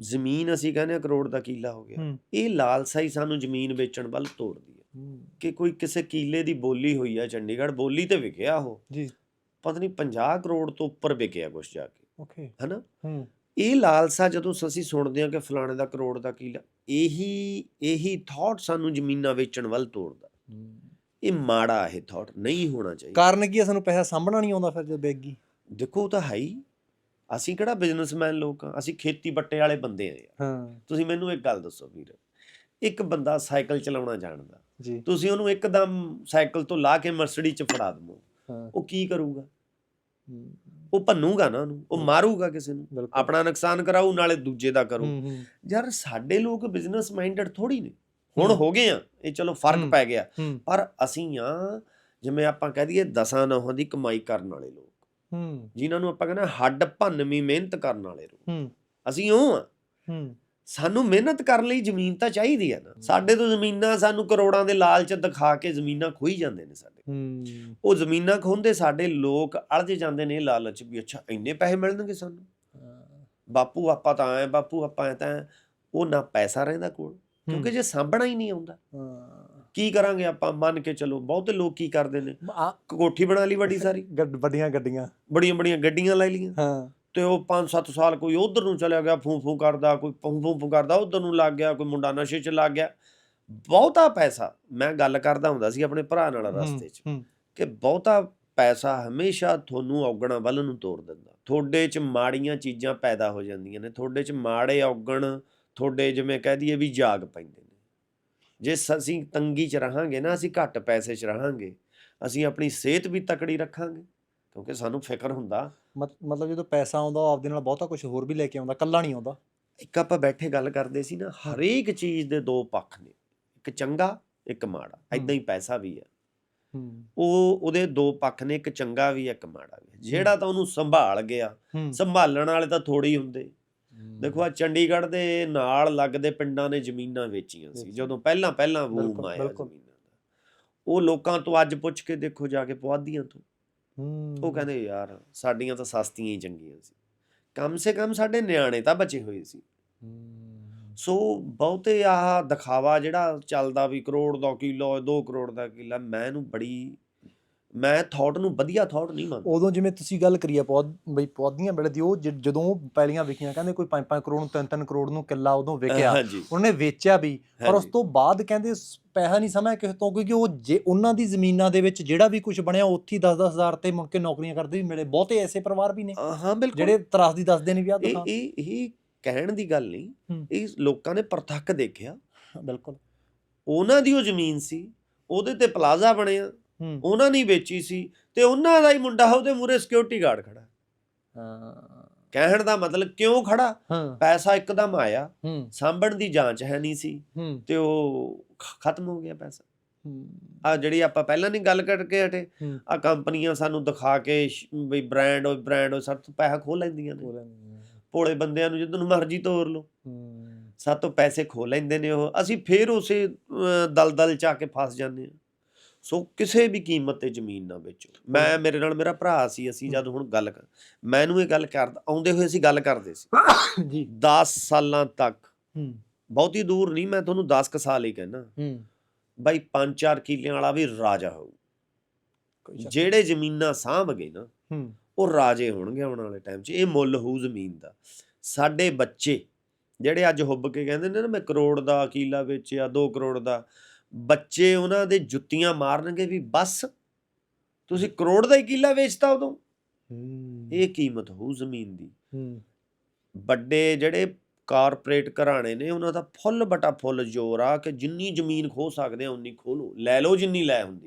ਜ਼ਮੀਨ ਅਸੀਂ ਕਹਿੰਦੇ ਆ ਕਰੋੜ ਦਾ ਕਿੱਲਾ ਹੋ ਗਿਆ। ਇਹ ਲਾਲਸਾ ਹੀ ਸਾਨੂੰ ਜ਼ਮੀਨ ਵੇਚਣ ਵੱਲ ਤੋੜਦੀ ਹੈ। ਕਿ ਕੋਈ ਕਿਸੇ ਕੀਲੇ ਦੀ ਬੋਲੀ ਹੋਈ ਆ ਚੰਡੀਗੜ੍ਹ ਬੋਲੀ ਤੇ ਵਿਕਿਆ ਉਹ। ਜੀ। ਪਤਾ ਨਹੀਂ 50 ਕਰੋੜ ਤੋਂ ਉੱਪਰ ਵਿਕਿਆ ਕੁਛ ਜਾ ਕੇ। ਓਕੇ। ਹਨਾ? ਇਹ ਲਾਲਸਾ ਜਦੋਂ ਅਸੀਂ ਸੁਣਦੇ ਹਾਂ ਕਿ ਫਲਾਣੇ ਦਾ ਕਰੋੜ ਦਾ ਕਿੱਲਾ ਇਹੀ ਇਹੀ ਥਾਟ ਸਾਨੂੰ ਜ਼ਮੀਨਾਂ ਵੇਚਣ ਵੱਲ ਤੋੜਦਾ ਇਹ ਮਾੜਾ ਇਹ ਥਾਟ ਨਹੀਂ ਹੋਣਾ ਚਾਹੀਦਾ। ਕਾਰਨ ਕੀ ਹੈ ਸਾਨੂੰ ਪੈਸਾ ਸਾਂਭਣਾ ਨਹੀਂ ਆਉਂਦਾ ਫਿਰ ਜਦ ਬੈਗੀ ਦੇਖੋ ਤਾਂ ਹੈ ਹੀ। ਅਸੀਂ ਕਿਹੜਾ ਬਿਜ਼ਨਸਮੈਨ ਲੋਕ ਆ ਅਸੀਂ ਖੇਤੀ ਬੱਟੇ ਵਾਲੇ ਬੰਦੇ ਆ ਯਾਰ। ਹਾਂ। ਤੁਸੀਂ ਮੈਨੂੰ ਇੱਕ ਗੱਲ ਦੱਸੋ ਵੀਰ। ਇੱਕ ਬੰਦਾ ਸਾਈਕਲ ਚਲਾਉਣਾ ਜਾਣਦਾ। ਜੀ। ਤੁਸੀਂ ਉਹਨੂੰ ਇੱਕਦਮ ਸਾਈਕਲ ਤੋਂ ਲਾ ਕੇ ਮਰਸਡੀ ਚ ਫੜਾ ਹਾਂ। ਉਹ ਕੀ ਕਰੂਗਾ? ਉਹ ਭੰਨੂਗਾ ਨਾ ਉਹਨੂੰ। ਉਹ। ਮਾਰੂਗਾ ਕਿਸੇ ਨੂੰ। ਆਪਣਾ ਨੁਕਸਾਨ ਕਰਾਊ ਨਾਲੇ ਦੂਜੇ ਦਾ ਕਰੂ। ਯਾਰ ਸਾਡੇ ਲੋਕ ਬਿਜ਼ਨਸ ਮਾਈਂਡਡ ਥੋੜੀ ਨੇ। ਹੁਣ ਹੂੰ। ਗਏ ਆ। ਇਹ ਚਲੋ ਫ਼ਰਕ। ਪੈ ਗਿਆ। ਪਰ ਅਸੀਂ ਆ ਜਿਵੇਂ ਆਪਾਂ ਕਹਿ ਦਈਏ ਦਸਾਂ ਨੌਹਾਂ ਦੀ ਕਮਾਈ ਕਰਨ ਵਾਲੇ ਲੋਕ। ਹੂੰ। ਜਿਨ੍ਹਾਂ ਨੂੰ ਆਪਾਂ ਕਹਿੰਦੇ ਹੱਡ ਭੰਨਵੀਂ ਮਿਹਨਤ ਕਰਨ ਵਾਲੇ ਲੋਕ ਹੂੰ। ਅਸੀਂ ਉਹ ਆ ਹੂੰ। ਸਾਨੂੰ ਮਿਹਨਤ ਕਰਨ ਲਈ ਜ਼ਮੀਨ ਤਾਂ ਚਾਹੀਦੀ ਆ ਨਾ। ਸਾਡੇ ਤੋਂ ਜ਼ਮੀਨਾਂ ਸਾਨੂੰ ਕਰੋੜਾਂ ਦੇ ਲਾਲਚ ਦਿਖਾ ਕੇ ਜ਼ਮੀਨਾਂ ਖੋਈ ਜਾਂਦੇ ਨੇ ਸਾਡੇ ਹੂੰ। ਉਹ ਜ਼ਮੀਨਾਂ ਖੋਹਦੇ ਸਾਡੇ ਲੋਕ ਅਲਝ ਜਾਂਦੇ ਨੇ ਲਾਲਚ ਵੀ ਅੱਛਾ ਇੰਨੇ ਪੈਸੇ ਮਿਲਣਗੇ ਸਾਨੂੰ। ਬਾਪੂ ਆਪਾਂ ਤਾਂ ਆਏ ਬਾਪੂ ਆਪਾਂ ਤਾਂ। ਉਹ ਨਾ ਪੈਸਾ ਰਹਿੰਦਾ ਕੋਲ। ਕਿਉਂਕਿ ਜੇ ਸਾਂਭਣਾ ਹੀ ਨਹੀਂ ਆਉਂਦਾ। ਹਾਂ। ਕੀ ਕਰਾਂਗੇ ਆਪਾਂ? ਮੰਨ ਕੇ ਚਲੋ ਬਹੁਤੇ ਲੋਕ ਕੀ ਕਰਦੇ ਨੇ? ਕੋਠੀ ਬਣਾ ਲਈ ਵੱਡੀ ਸਾਰੀ? ਵੱਡੀਆਂ ਗੱਡੀਆਂ। ਬੜੀਆਂ ਬੜੀਆਂ ਗੱਡੀਆਂ ਲੈ ਲਈਆਂ ਹਾਂ। ਤੇ ਉਹ 5-7 ਸਾਲ ਕੋਈ ਉਧਰ ਨੂੰ ਚਲਿਆ ਗਿਆ ਫੂੰ ਫੂੰ ਕਰਦਾ ਕੋਈ ਫੂੰ ਫੂੰ ਕਰਦਾ ਉਧਰ ਨੂੰ ਲੱਗ ਗਿਆ ਕੋਈ ਮੁੰਡਾ ਨਸ਼ੇ 'ਚ ਲੱਗ ਗਿਆ। ਬਹੁਤਾ ਪੈਸਾ ਮੈਂ ਗੱਲ ਕਰਦਾ ਹੁੰਦਾ ਸੀ ਆਪਣੇ ਭਰਾ ਨਾਲ ਰਸਤੇ 'ਚ ਕਿ ਬਹੁਤਾ ਪੈਸਾ ਹਮੇਸ਼ਾ ਤੁਹਾਨੂੰ ਔਗਣਾ ਵੱਲ ਨੂੰ ਤੋੜ ਦਿੰਦਾ। ਤੁਹਾਡੇ 'ਚ ਮਾੜੀਆਂ ਚੀਜ਼ਾਂ ਪੈਦਾ ਹੋ ਜਾਂਦੀਆਂ ਨੇ ਤੁਹਾਡੇ 'ਚ ਮਾੜੇ ਔਗਣ ਤੁਹਾਡੇ ਜਿਵੇਂ ਕਹਿ ਦਈਏ ਵੀ ਜਾਗ ਪੈਂਦੇ ਨੇ। ਜੇ ਅਸੀਂ ਤੰਗੀ 'ਚ ਰਹਾਂਗੇ ਨਾ ਅਸੀਂ ਘੱਟ ਪੈਸੇ 'ਚ ਰਹਾਂਗੇ ਅਸੀਂ ਆਪਣੀ ਸਿਹਤ ਵੀ ਤਕੜੀ ਰੱਖਾਂਗੇ ਕਿਉਂਕਿ ਸਾਨੂੰ ਫਿਕਰ ਹੁੰਦਾ। ਮਤ- ਮਤਲਬ ਜਦੋਂ ਪੈਸਾ ਆਉਂਦਾ ਆਪਦੇ ਨਾਲ ਬਹੁਤਾ ਕੁਝ ਹੋਰ ਵੀ ਲੈ ਕੇ ਆਉਂਦਾ ਕੱਲਾ ਨਹੀਂ ਆਉਂਦਾ। ਇੱਕ ਆਪਾਂ ਬੈਠੇ ਗੱਲ ਕਰਦੇ ਸੀ ਨਾ ਹਰੇਕ ਚੀਜ਼ ਦੇ ਦੋ ਪੱਖ ਨੇ ਇੱਕ ਚੰਗਾ ਇੱਕ ਮਾੜਾ ਐਦਾਂ ਹੀ ਪੈਸਾ ਵੀ ਹੈ। ਉਹ ਉਹਦੇ ਦੋ ਪੱਖ ਨੇ ਇੱਕ ਚੰਗਾ ਵੀ ਹੈ, ਇੱਕ ਮਾੜਾ ਵੀ। ਜਿਹੜਾ ਤਾਂ ਉਹਨੂੰ ਸੰਭਾਲ ਗਿਆ ਸੰਭਾਲਣ ਵਾਲੇ ਤਾਂ ਥੋੜੇ ਹੀ ਹੁੰਦੇ। ਦੇਖੋ ਆ ਚੰਡੀਗੜ੍ਹ ਦੇ ਨਾਲ ਲੱਗਦੇ ਪਿੰਡਾਂ ਨੇ ਜ਼ਮੀਨਾਂ ਵੇਚੀਆਂ ਸੀ। ਜਦੋਂ ਪਹਿਲਾਂ ਪਹਿਲਾਂ ਬੂਮ ਆਇਆ ਬਿਲਕੁਲ। ਜ਼ਮੀਨਾਂ ਦਾ ਉਹ ਲੋਕਾਂ ਤੋਂ ਅੱਜ ਪੁੱਛ ਕੇ ਦੇਖੋ ਜਾ ਕੇ ਪੁਆਧੀਆਂ ਤੋਂ। ਉਹ ਕਹਿੰਦੇ ਯਾਰ ਸਾਡੀਆਂ ਤਾਂ ਸਸਤੀਆਂ ਹੀ ਚੰਗੀਆਂ ਸੀ। ਕਮ ਸੇ ਕਮ ਸਾਡੇ ਨਿਆਣੇ ਤਾਂ ਬਚੇ ਹੋਏ ਸੀ। ਸੋ ਬਹੁਤੇ ਆਹ ਦਿਖਾਵਾ ਜਿਹੜਾ ਚੱਲਦਾ ਵੀ ਕਰੋੜ ਦਾ ਕਿੱਲਾ 2 ਕਰੋੜ ਦਾ ਕਿੱਲਾ ਮੈਂ ਇਹਨੂੰ ਬੜੀ ਮੈਂ ਥਾਟ ਨੂੰ ਵਧੀਆ ਥਾਟ ਨਹੀਂ ਮੰਨਦਾ। ਉਦੋਂ ਜਿਵੇਂ ਤੁਸੀਂ ਗੱਲ ਕਰੀ ਆ ਪੌਦ ਬਈ ਪੌਦੀਆਂ ਵੇਲੇ ਦੀ ਉਹ ਜ- ਜਦੋਂ ਪੈਲੀਆਂ ਵਿਕੀਆਂ ਕਹਿੰਦੇ ਕੋਈ 5-5 ਕਰੋੜ ਨੂੰ 3-3 ਕਰੋੜ ਨੂੰ ਕਿੱਲਾ ਉਦੋਂ ਵਿਕਿਆ ਹਾਂਜੀ। ਉਹਨੇ ਵੇਚਿਆ ਵੀ ਪਰ ਉਸ ਹਾਂਜੀ। ਤੋਂ ਬਾਅਦ ਕਹਿੰਦੇ ਸ- ਪੈਸਾ ਨਹੀਂ ਸਮਿਆ ਕਿਸੇ ਤੋਂ ਕਿਉਂਕਿ ਉਹ ਜੇ ਉਹਨਾਂ ਦੀ ਜ਼ਮੀਨਾਂ ਦੇ ਵਿੱਚ ਜਿਹੜਾ ਵੀ ਕੁਝ ਬਣਿਆ ਉੱਥੇ 10-10 ਹਜ਼ਾਰ ਤੇ ਮੁੜ ਕੇ ਨੌਕਰੀਆਂ ਕਰਦੇ ਵੀ ਮਿਲੇ। ਬਹੁਤੇ ਐਸੇ ਪਰਿਵਾਰ ਵੀ ਨੇ। ਅ, ਹਾਂ ਬਿਲਕੁਲ। ਜਿਹੜੇ ਤਰਾਸਦੀ ਦੱਸਦੇ ਨੇ ਵੀ ਆ ਇਹ ਦਿਖਾ ਇਹ ਇਹ ਕਹਿਣ ਦੀ ਗੱਲ ਨਹੀਂ। ਹੂੰ। ਇਹ ਲੋਕਾਂ ਨੇ ਪ੍ਰਤੱਖ ਦੇਖਿਆ। ਬਿਲਕੁਲ। ਉਹਨਾਂ ਦੀ ਉਹ ਜ਼ਮੀਨ ਸੀ ਉਹਦੇ ਤੇ ਪਲਾਜ਼ਾ ਬਣਿਆ। ਉਹਨਾਂ ਨੇ ਵੇਚੀ ਸੀ ਤੇ ਉਹਨਾਂ ਦਾ ਹੀ ਮੁੰਡਾ ਉਹਦੇ ਮੂਰੇ ਸਿਕਿਉਰਿਟੀ ਗਾਰਡ ਖੜਾ। ਹਾਂ। ਕਹਿਣ ਦਾ ਮਤਲਬ ਕਿਉਂ ਖੜਾ? ਪੈਸਾ ਇੱਕਦਮ ਆਇਆ। ਸਾਂਭਣ ਦੀ ਜਾਂਚ ਹੈ ਨਹੀਂ ਸੀ ਤੇ ਉਹ ਖਤਮ ਹੋ ਗਿਆ ਪੈਸਾ। ਆ ਜਿਹੜੀ ਆਪਾਂ ਪਹਿਲਾਂ ਨਹੀਂ ਗੱਲ ਕਰਕੇ ਹਟੇ। ਆ ਕੰਪਨੀਆਂ ਸਾਨੂੰ ਦਿਖਾ ਕੇ ਵੀ ਬ੍ਰਾਂਡ ਉਹ ਬ੍ਰਾਂਡ ਉਹ ਸਭ ਤੋਂ ਪੈਸਾ ਖੋ ਲੈਂਦੀਆਂ ਨੇ। ਭੋਲੇ ਬੰਦਿਆਂ ਨੂੰ ਜਦੋਂ ਮਰਜ਼ੀ ਤੋਰ ਲਓ। ਹੂੰ। ਸਾਡੇ ਤੋਂ ਪੈਸੇ ਖੋ ਲੈਂਦੇ ਨੇ ਉਹ। ਅਸੀਂ ਫੇਰ ਉਸੇ ਦਲਦਲ ਚ ਆ ਕੇ ਫਸ ਜਾਂਦੇ ਆ ਸੋ ਕਿਸੇ ਵੀ ਕੀਮਤ ਤੇ ਜ਼ਮੀਨ ਨਾ ਵੇਚੋ। ਮੈਂ ਮੇਰੇ ਨਾਲ ਮੇਰਾ ਭਰਾ ਸੀ ਅਸੀਂ ਜਦ ਹੁਣ ਗੱਲ ਕਰ ਮੈਂ ਇਹਨੂੰ ਇਹ ਗੱਲ ਕਰਦਾ ਆਉਂਦੇ ਹੋਏ ਅਸੀਂ ਗੱਲ ਕਰਦੇ ਸੀ। ਜੀ। 10 ਸਾਲਾਂ ਤੱਕ। ਹੂੰ। ਬਹੁਤੀ ਦੂਰ ਨਹੀਂ ਮੈਂ ਤੁਹਾਨੂੰ 10 ਕ ਸਾਲ ਹੀ ਕਹਿਣਾ ਹੂੰ। ਬਾਈ 5-4 ਕਿੱਲਿਆਂ ਵਾਲਾ ਵੀ ਰਾਜਾ ਹੋਊ। ਜਿਹੜੇ ਜ਼ਮੀਨਾਂ ਸਾਂਭ ਗਏ ਨਾ ਹੂੰ। ਉਹ ਰਾਜੇ ਹੋਣਗੇ ਆਉਣ ਵਾਲੇ ਟਾਈਮ 'ਚ। ਇਹ ਮੁੱਲ ਹੋਊ ਜ਼ਮੀਨ ਦਾ। ਸਾਡੇ ਬੱਚੇ ਜਿਹੜੇ ਅੱਜ ਹੁੱਬ ਕੇ ਕਹਿੰਦੇ ਨੇ ਨਾ ਮੈਂ ਕਰੋੜ ਦਾ ਕਿੱਲਾ ਵੇਚਿਆ 2 ਕਰੋੜ ਦਾ। ਬੱਚੇ ਉਹਨਾਂ ਦੇ ਜੁੱਤੀਆਂ ਮਾਰਨਗੇ ਵੀ ਬਸ ਤੁਸੀਂ ਕਰੋੜ ਦਾ ਹੀ ਕਿੱਲਾ ਵੇਚਤਾ ਉਦੋਂ। ਇਹ ਕੀਮਤ ਹੋਊ ਜ਼ਮੀਨ ਦੀ। ਵੱਡੇ ਜਿਹੜੇ ਕਾਰਪੋਰੇਟ ਘਰਾਣੇ ਨੇ ਉਹਨਾਂ ਦਾ ਫੁੱਲ ਬਟਾ ਫੁੱਲ ਜ਼ੋਰ ਆ ਕਿ ਜਿੰਨੀ ਜ਼ਮੀਨ ਖੋ ਸਕਦੇ ਆ ਉਨੀ ਖੋਲੋ ਲੈ ਲਓ ਜਿੰਨੀ ਲੈ ਹੁੰਦੀ।